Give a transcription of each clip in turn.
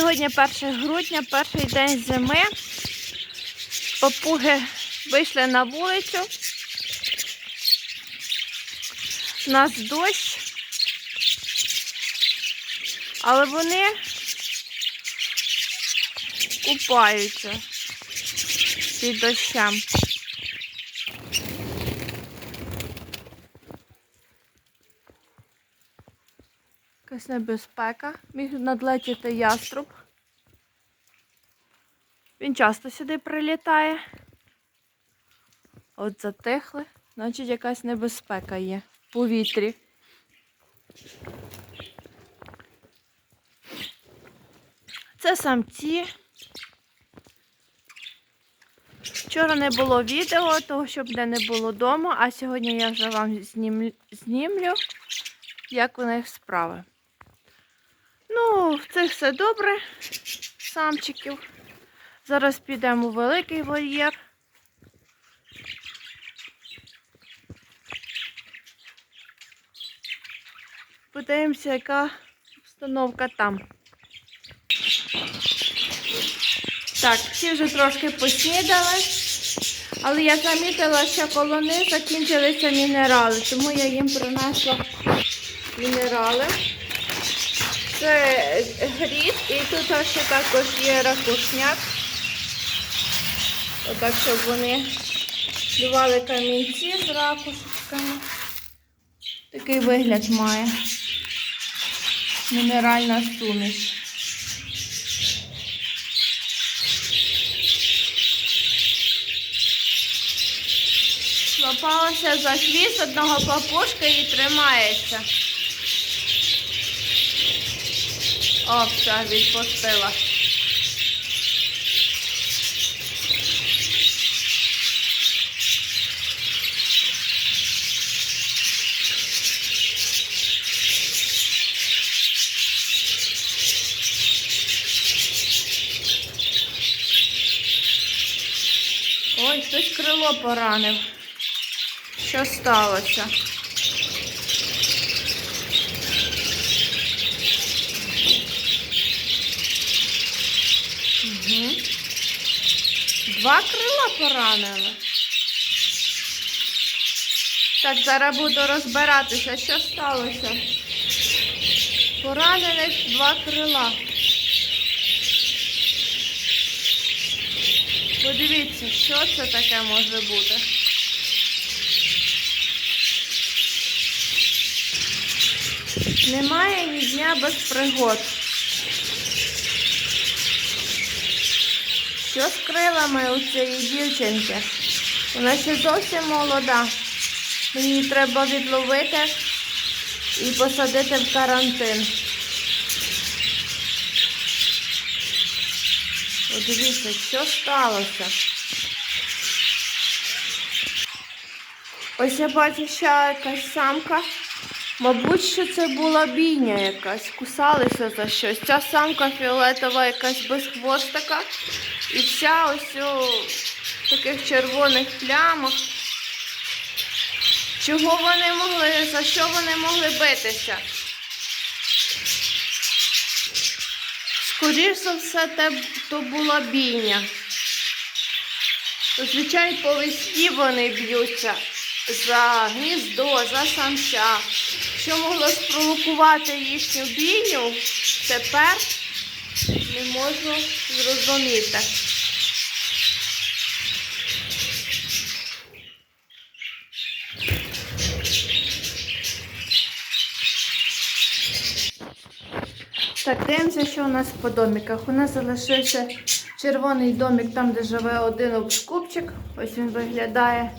Сьогодні 1 грудня, перший день зими. Папуги вийшли на вулицю. У нас дощ. Але вони купаються під дощем. Якась небезпека. Міг надлетіти яструб. Він часто сюди прилітає. От затихли, значить якась небезпека є в повітрі. Це самці. Вчора не було відео, того щоб де не було дому, а сьогодні я вже вам знімлю як у них справи. Ну, цих все добре, самчиків. Зараз підемо у великий вольєр. Подивимося, яка обстановка там. Так, всі вже трошки поснідали, але я замітила, що коло закінчилися мінерали, тому я їм принесла мінерали. Це грід і тут ще також є ракушняк. Отак, щоб вони плювали камінці з ракушками. Такий вигляд має. Мінеральна суміш. Лопалася за хвіст одного папушка і тримається. О, все, відпустила. Ой, хтось крило поранив. Що сталося? Угу. Два крила поранили. Так, зараз буду розбиратися, що сталося. Поранених два крила. Подивіться, що це таке може бути. Немає ні дня без пригод. Що з крилами у цієї дівчинки? Вона ще зовсім молода. Мені треба відловити і посадити в карантин. Подивіться, що сталося. Ось я бачу ще якась самка. Мабуть, що це була бійня якась, кусалися за щось. Ця самка фіолетова якась без хвостика. І вся ось у таких червоних плямах. Чого вони могли, за що вони могли битися? Скоріше за все, те, то була бійня. Зазвичай по весні вони б'ються за гніздо, за самця. Що могло спровокувати їхню бійню, тепер не можу зрозуміти. Так, дивимося, що у нас по доміках. У нас залишився червоний домик, там, де живе один обскупчик. Ось він виглядає.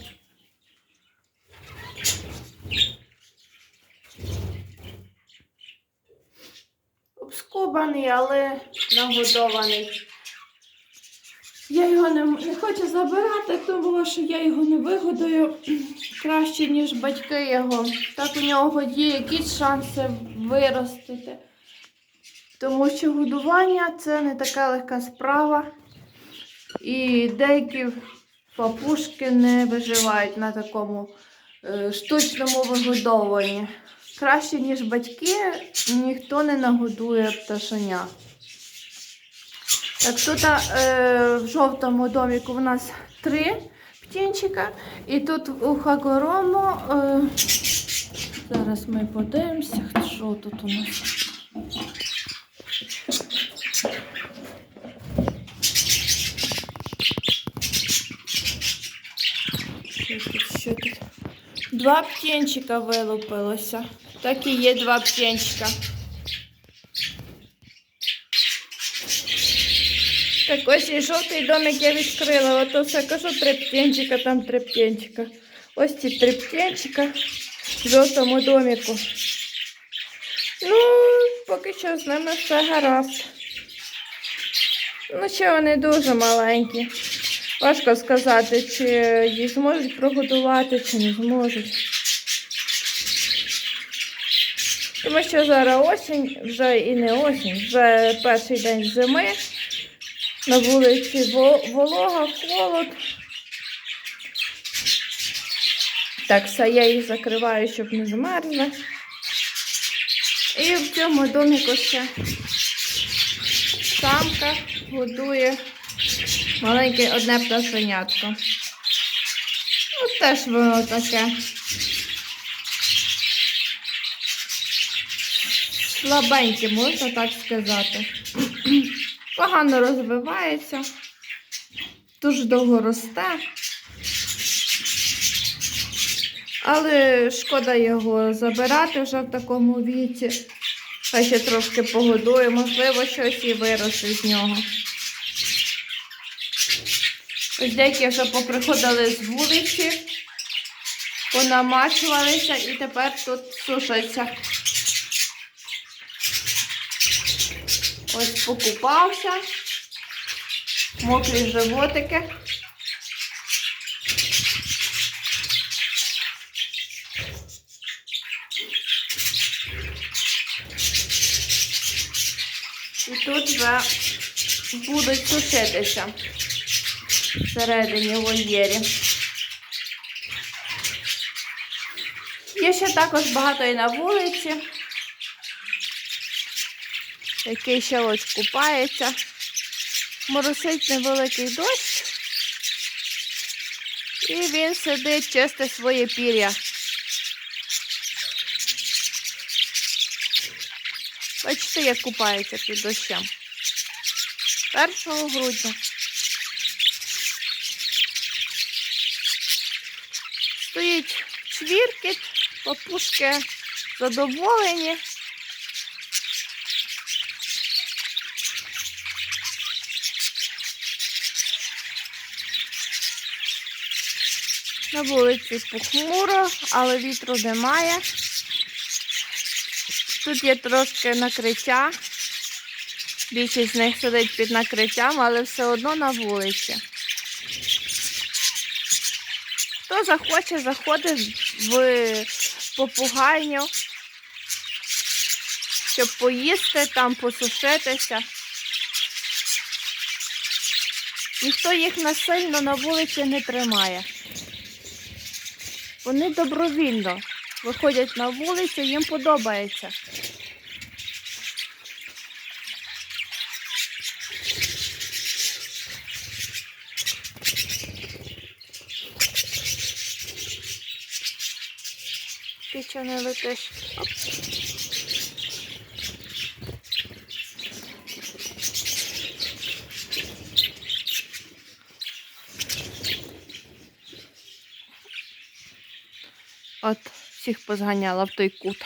Обскубаний, але нагодований. Я його не, не хочу забирати, тому що я його не вигодую краще, ніж батьки його. Так у нього є якісь шанси виростити. Тому що годування це не така легка справа. І деякі папушки не виживають на такому е, штучному вигодовуванні. Краще, ніж батьки, ніхто не нагодує пташеня. Так, тут е, в жовтому доміку в нас три птінчика. І тут у Хагорому. Е, зараз ми подивимося, що тут у нас. Що тут. Два птенчика вилупилося. Так і є два птенчика. Так ось і жовтий домик я відкрила. Ото все кажу три птенчика, там три птенчика. Ось ці три птенчика в жовтому доміку. Ну, поки що з ними все гаразд. Ну, ще вони дуже маленькі. Важко сказати, чи їх зможуть прогодувати, чи не зможуть. Тому що зараз осінь, вже і не осінь, вже перший день зими. На вулиці волога, холод. Так, все, я їх закриваю, щоб не замерзли. І в цьому доміку ще самка годує маленьке одне пташенятко. Ну, теж воно таке. Слабеньке, можна так сказати. Погано розвивається, дуже довго росте. Але шкода його забирати вже в такому віці. Хай ще трошки погодує, можливо, щось і виросте з нього. Ось деякі вже поприходили з вулиці, понамачувалися і тепер тут сушаться. Ось покупався, мокрі животики. І тут вже будуть сушитися всередині вольєрі. Є ще також багато і на вулиці, який ще ось купається. Моросить невеликий дощ. І він сидить, чистить своє пір'я. Бачите, як купається під дощем. 1 грудня. Стоїть чвіркіт, папушки задоволені. На вулиці похмуро, але вітру немає. Тут є трошки накриття. Більшість з них сидить під накриттям, але все одно на вулиці. Хто захоче, заходить в попугайню, щоб поїсти, там посушитися. Ніхто їх насильно на вулиці не тримає. Вони добровільно виходять на вулицю, їм подобається. Ти що не летиш? Оп. От, всіх позганяла в той кут.